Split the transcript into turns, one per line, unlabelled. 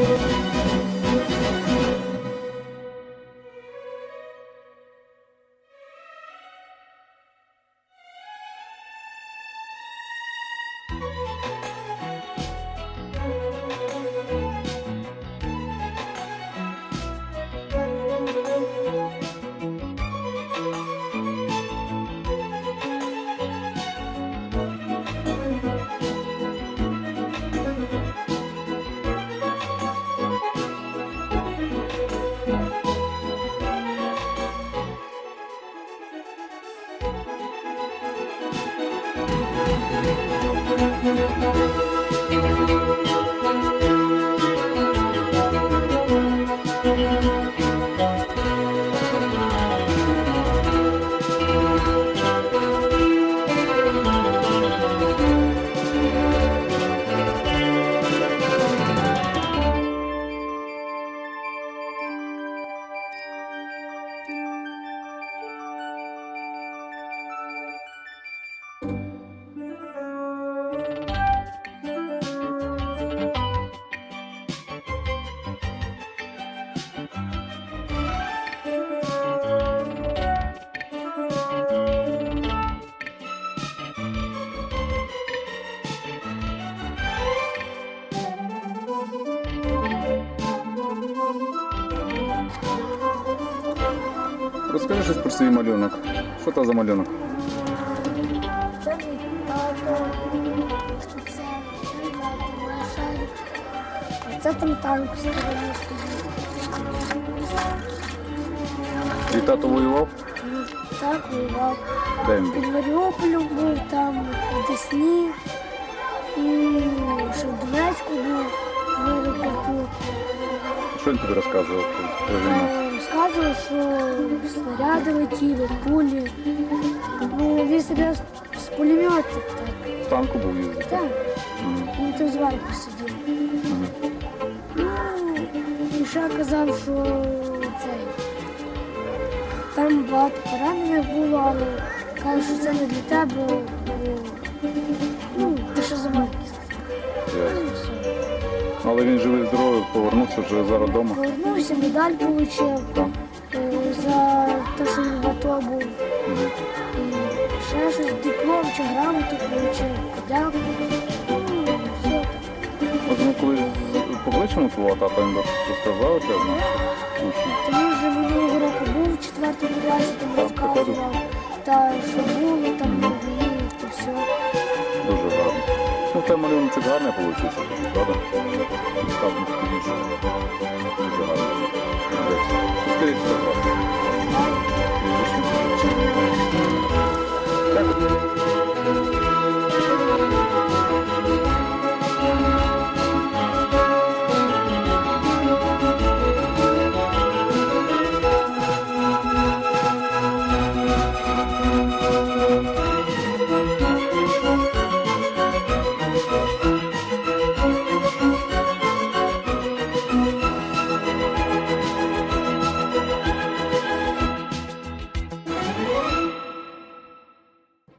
Thank you. Thank you. Розкажи щось про свій малюнок. Що це за малюнок?
Це мій тато. Це це я моя шарик. А це там танк сторони стоїть.
Твій тато воював?
Ну, Так воював.
Де він
Під
був?
Маріуполем був, там в Десні. І ще в Донецьку був в аеропорту.
Що він тобі розказував про- про війну?
Що снаряди летіли, пулі. Ну, він себе з пулемета.
В танку був їздити?
Так, він там зверху сидів. Ну, і ще казав, що цей. Там багато поранених було, але каже, що це не для тебе, бо ну, ти що за майки сказав. Ну, все.
Але він живий здоровий, повернувся вже зараз вдома.
Повернувся, медаль отримав
Так.
За те, що він в АТО був. І ще щось, диплом чи грамоту отримав. Подякував. Ну, і все.
От ми коли покличемо твого тата, він розказав тебе учні.
Вже минулого року був в четвертому класі, там
Так,
розказував, та що було там війні, то все.
Дуже гарно. Ну, те малюночок гарний вийшов, правда?